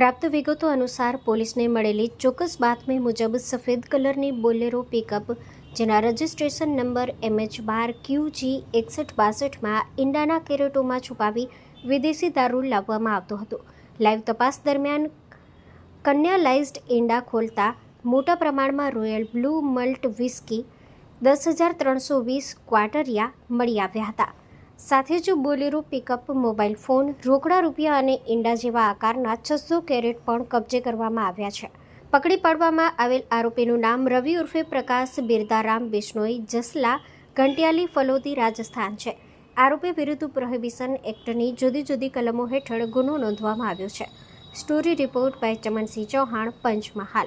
પ્રાપ્ત વિગતો અનુસાર પોલીસને મળેલી ચોક્કસ બાતમી મુજબ સફેદ કલરની બોલેરો પિકઅપ જેના રજિસ્ટ્રેશન નંબર એમએચ બાર ક્યુજી એકસઠ બાસઠમાં ઈંડાના કેરેટોમાં છુપાવી વિદેશી દારૂ લાવવામાં આવતો હતો. લાઈવ તપાસ દરમિયાન કન્યાલાઇઝ્ડ ઈંડા ખોલતા મોટા પ્રમાણમાં રોયલ બ્લુ મલ્ટ વિસ્કી દસ હજાર ત્રણસો વીસ ક્વાટરિયા મળી આવ્યા હતા. સાથે જ બોલેરો પિકઅપ મોબાઈલ ફોન રોકડા રૂપિયા અને ઈંડા જેવા આકારના છસો કેરેટ પણ કબજે કરવામાં આવ્યા છે. પકડી પાડવામાં આવેલ આરોપીનું નામ રવિ ઉર્ફે પ્રકાશ બિરદારામ બિશ્નોઈ જસલા ઘંટિયાલી ફલોદી રાજસ્થાન છે. આરોપી વિરુદ્ધ પ્રોહિબિશન એક્ટની જુદી જુદી કલમો હેઠળ ગુનો નોંધવામાં આવ્યો છે. Story report by Chamansinh Chauhan, Panchmahal.